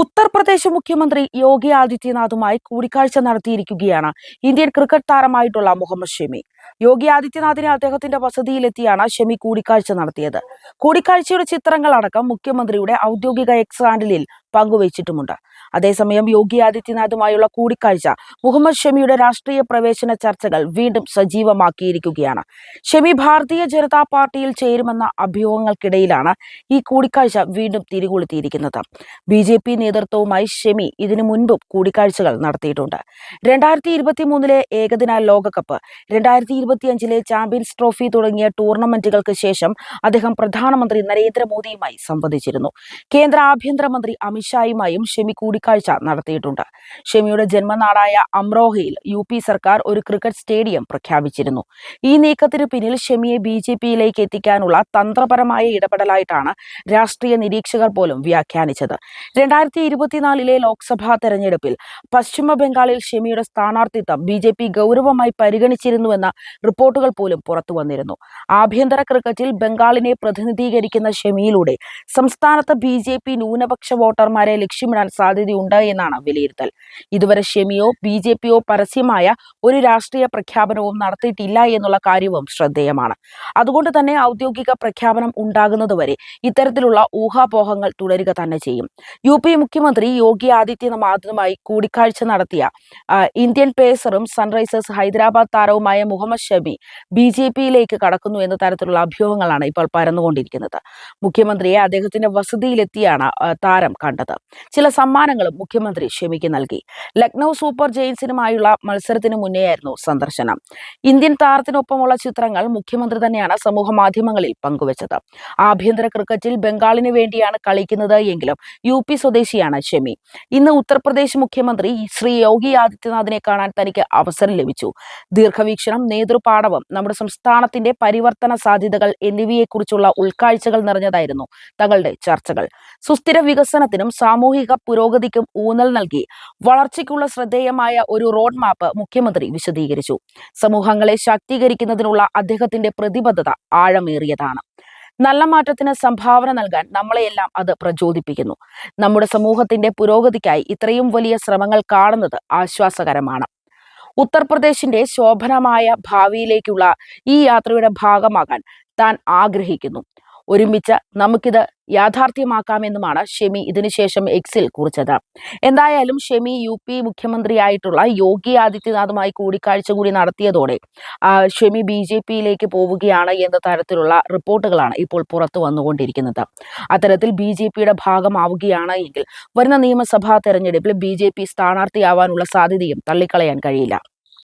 ഉത്തർപ്രദേശ് മുഖ്യമന്ത്രി യോഗി ആദിത്യനാഥുമായി കൂടിക്കാഴ്ച നടത്തിയിരിക്കുകയാണ്. ഇന്ത്യൻ ക്രിക്കറ്റ് താരമായിട്ടുള്ള മുഹമ്മദ് ഷമി. യോഗി ആദിത്യനാഥിനെ അദ്ദേഹത്തിന്റെ വസതിയിലെത്തിയാണ് ഷമി കൂടിക്കാഴ്ച നടത്തിയത്. കൂടിക്കാഴ്ചയുടെ ചിത്രങ്ങളടക്കം മുഖ്യമന്ത്രിയുടെ ഔദ്യോഗിക എക്സ് ഹാൻഡിലിൽ പങ്കുവച്ചിട്ടുമുണ്ട്. അതേസമയം യോഗി ആദിത്യനാഥുമായുള്ള കൂടിക്കാഴ്ച മുഹമ്മദ് ഷമിയുടെ രാഷ്ട്രീയ പ്രവേശന ചർച്ചകൾ വീണ്ടും സജീവമാക്കിയിരിക്കുകയാണ്. ഷമി ഭാരതീയ ജനതാ പാർട്ടിയിൽ ചേരുമെന്ന അഭ്യൂഹങ്ങൾക്കിടയിലാണ് ഈ കൂടിക്കാഴ്ച വീണ്ടും തിരികൊളുത്തിയിരിക്കുന്നത്. ബി ജെ പി നേതൃത്വവുമായി ഷെമി ഇതിനു മുൻപും കൂടിക്കാഴ്ചകൾ നടത്തിയിട്ടുണ്ട്. രണ്ടായിരത്തി ഇരുപത്തി മൂന്നിലെ ഏകദിന ലോകകപ്പ് രണ്ടായിരത്തി ഇരുപത്തിയഞ്ചിലെ ചാമ്പ്യൻസ് ട്രോഫി തുടങ്ങിയ ടൂർണമെന്റുകൾക്ക് ശേഷം അദ്ദേഹം പ്രധാനമന്ത്രി നരേന്ദ്രമോദിയുമായി സംവദിച്ചിരുന്നു. കേന്ദ്ര ആഭ്യന്തരമന്ത്രി അമിത്ഷായുമായും ഷെമി കൂടിക്കാഴ്ച നടത്തിയിട്ടുണ്ട്. ഷെമിയുടെ ജന്മനാടായ അമ്രോഹയിൽ യു പി സർക്കാർ ഒരു ക്രിക്കറ്റ് സ്റ്റേഡിയം പ്രഖ്യാപിച്ചിരുന്നു. ഈ നീക്കത്തിന് പിന്നിൽ ഷെമിയെ ബി ജെ പിയിലേക്ക് എത്തിക്കാനുള്ള തന്ത്രപരമായ ഇടപെടലായിട്ടാണ് രാഷ്ട്രീയ നിരീക്ഷകർ പോലും വ്യാഖ്യാനിച്ചത്. രണ്ടായിരത്തി ഇരുപത്തിനാലിലെ ലോക്സഭാ തെരഞ്ഞെടുപ്പിൽ പശ്ചിമ ബംഗാളിൽ ഷെമിയുടെ സ്ഥാനാർത്ഥിത്വം ബി ജെ പി ഗൗരവമായി പരിഗണിച്ചിരുന്നുവെന്ന റിപ്പോർട്ടുകൾ പോലും പുറത്തു വന്നിരുന്നു. ആഭ്യന്തര ക്രിക്കറ്റിൽ ബംഗാളിനെ പ്രതിനിധീകരിക്കുന്ന ഷെമിയിലൂടെ സംസ്ഥാനത്ത് ബി ജെ പി ന്യൂനപക്ഷ വോട്ടർമാരെ ലക്ഷ്യമിടാൻ സാധ്യതയുണ്ട് എന്നാണ് വിലയിരുത്തൽ. ഇതുവരെ ഷെമിയോ ബി ജെ പിയോ പരസ്യമായ ഒരു രാഷ്ട്രീയ പ്രഖ്യാപനവും നടത്തിയിട്ടില്ല എന്നുള്ള കാര്യവും ശ്രദ്ധേയമാണ്. അതുകൊണ്ട് തന്നെ ഔദ്യോഗിക പ്രഖ്യാപനം ഉണ്ടാകുന്നതുവരെ ഇത്തരത്തിലുള്ള ഊഹാപോഹങ്ങൾ തുടരുക തന്നെ ചെയ്യും. യു പി മുഖ്യമന്ത്രി യോഗി ആദിത്യനാഥുമായി കൂടിക്കാഴ്ച നടത്തിയ ഇന്ത്യൻ പേസറും സൺറൈസേഴ്സ് ഹൈദരാബാദ് താരവുമായ മുഹമ്മദ് ഷമി ബി ജെ പിയിലേക്ക് കടക്കുന്നു എന്ന തരത്തിലുള്ള അഭ്യൂഹങ്ങളാണ് ഇപ്പോൾ പരന്നുകൊണ്ടിരിക്കുന്നത്. മുഖ്യമന്ത്രിയെ അദ്ദേഹത്തിന്റെ വസതിയിലെത്തിയാണ് താരം കണ്ടത്. ചില സമ്മാനങ്ങളും മുഖ്യമന്ത്രി ഷെമിക്ക് നൽകി. ലക്നൗ സൂപ്പർ ജെയിൻസിനുമായുള്ള മത്സരത്തിന് മുന്നേയായിരുന്നു സന്ദർശനം. ഇന്ത്യൻ താരത്തിനൊപ്പമുള്ള ചിത്രങ്ങൾ മുഖ്യമന്ത്രി തന്നെയാണ് സമൂഹ മാധ്യമങ്ങളിൽ പങ്കുവച്ചത്. ആഭ്യന്തര ക്രിക്കറ്റിൽ ബംഗാളിന് വേണ്ടിയാണ് കളിക്കുന്നത് എങ്കിലും യു പി സ്വദേശിയാണ് ഷെമി ഇന്ന് ഉത്തർപ്രദേശ് മുഖ്യമന്ത്രി ശ്രീ യോഗി ആദിത്യനാഥിനെ കാണാൻ തനിക്ക് അവസരം ലഭിച്ചു. ദീർഘവീക്ഷണം നേതൃപാഠവം നമ്മുടെ സംസ്ഥാനത്തിന്റെ പരിവർത്തന സാധ്യതകൾ എന്നിവയെക്കുറിച്ചുള്ള ഉൾക്കാഴ്ചകൾ നിറഞ്ഞതായിരുന്നു തങ്ങളുടെ ചർച്ചകൾ. സുസ്ഥിര വികസനത്തിനും സാമൂഹിക പുരോഗതിക്കും ഊന്നൽ നൽകി. വളർച്ചയ്ക്കുള്ള ശ്രദ്ധേയമായ ഒരു റോഡ് മാപ്പ് മുഖ്യമന്ത്രി വിശദീകരിച്ചു. സമൂഹങ്ങളെ ശാക്തീകരിക്കുന്നതിനുള്ള അദ്ദേഹത്തിന്റെ പ്രതിബദ്ധത ആഴമേറിയതാണ്. നല്ല മാറ്റത്തിന് സംഭാവന നൽകാൻ നമ്മളെയെല്ലാം അത് പ്രചോദിപ്പിക്കുന്നു. നമ്മുടെ സമൂഹത്തിന്റെ പുരോഗതിക്കായി ഇത്രയും വലിയ ശ്രമങ്ങൾ കാണുന്നത് ആശ്വാസകരമാണ്. ഉത്തർപ്രദേശിന്റെ ശോഭനമായ ഭാവിയിലേക്കുള്ള ഈ യാത്രയുടെ ഭാഗമാകാൻ താൻ ആഗ്രഹിക്കുന്നു. ഒരുമിച്ച് നമുക്കിത് യാഥാർത്ഥ്യമാക്കാമെന്നുമാണ് ഷെമി ഇതിനുശേഷം എക്സിൽ കുറിച്ചത്. എന്തായാലും ഷെമി യു പി മുഖ്യമന്ത്രിയായിട്ടുള്ള യോഗി ആദിത്യനാഥുമായി കൂടിക്കാഴ്ച കൂടി നടത്തിയതോടെ ഷെമി ബി ജെ പിയിലേക്ക് പോവുകയാണ് എന്ന തരത്തിലുള്ള റിപ്പോർട്ടുകളാണ് ഇപ്പോൾ പുറത്തു വന്നുകൊണ്ടിരിക്കുന്നത്. അത്തരത്തിൽ ബി ജെ പിയുടെ ഭാഗമാവുകയാണ് എങ്കിൽ വരുന്ന നിയമസഭാ തെരഞ്ഞെടുപ്പിൽ ബി ജെ പി സ്ഥാനാർത്ഥിയാവാനുള്ള സാധ്യതയും തള്ളിക്കളയാൻ കഴിയില്ല.